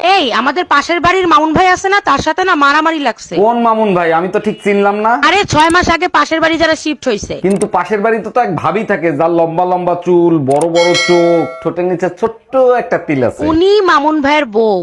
এই আমাদের পাশের বাড়ির মামুন ভাই আছে না তার সাথে না মারামারি লাগছে। কোন মামুন ভাই? আমি তো ঠিক চিনলাম না। আরে ছয় মাস আগে পাশের বাড়ি যারা শিফট হয়েছে কিন্তু পাশের বাড়িতে তো এক ভাবি থাকে যার লম্বা লম্বা চুল বড় বড় চোখ ঠোঁটের নিচে ছোট্ট একটা তিল আছে। উনি মামুন ভাইয়ের বউ।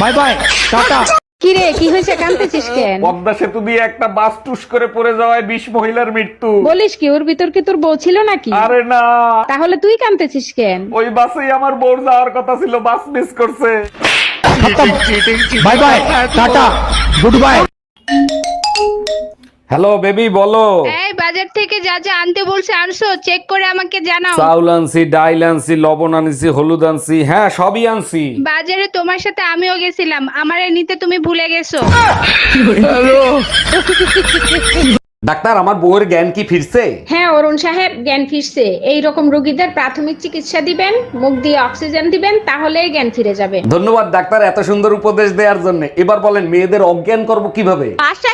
Bye bye tata. কি কি হয়েছে? কানতেছিস কেন? পদ্মা সেতু দিয়ে একটা বাস টুস করে পড়ে যাওয়ায় বিশ মহিলার মৃত্যু। বলিস কি ওর ভিতর কি তোর বউ ছিল নাকি? আরে না। তাহলে তুই কানতেছিস কেন? ওই বাসেই আমার বোর যাওয়ার কথা ছিল বাস মিস করছে। Bye bye tata good bye hello baby বলো। এই বাজার থেকে যা যা আনতে বলছে আনছো চেক করে আমাকে জানাও। চাউল আনছি ডাইল আনছি লবণ আনছি হলুদ আনছি হ্যাঁ সবই আনছি। বাজারে তোমার সাথে আমিও গেছিলাম আমারে নিতে তুমি ভুলে গেছো। ডাক্তার আমার বউয়ের জ্ঞান কি ফিরছে? হ্যাঁ অরুণ সাহেব জ্ঞান ফিরছে। এই রকম রোগীদের প্রাথমিক চিকিৎসা দিবেন মুখ দিয়ে অক্সিজেন দিবেন তাহলেই জ্ঞান ফিরে যাবে। ধন্যবাদ ডাক্তার এত সুন্দর উপদেশ দেওয়ার জন্য। এবার বলেন মেয়েদের অজ্ঞান করব কীভাবে? বাসায়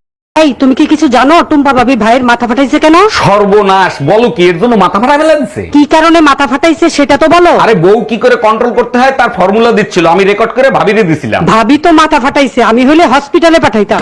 এই তুমি কি কিছু জানো? টুম্পা ভাবি ভাইয়ের মাথা ফাটাইছে কেন? সর্বনাশ বলো কি? এর জন্য মাথা ফাটা ফেলে দিছে? কি কারণে মাথা ফাটাইছে সেটা তো বলো। আরে বউ কি করে কন্ট্রোল করতে হয় তার ফর্মুলা দিচ্ছিল। আমি রেকর্ড করে ভাবিরে দিছিলাম। ভাবি তো মাথা ফাটাইছে আমি হলে হসপিটালে পাঠাইতাম।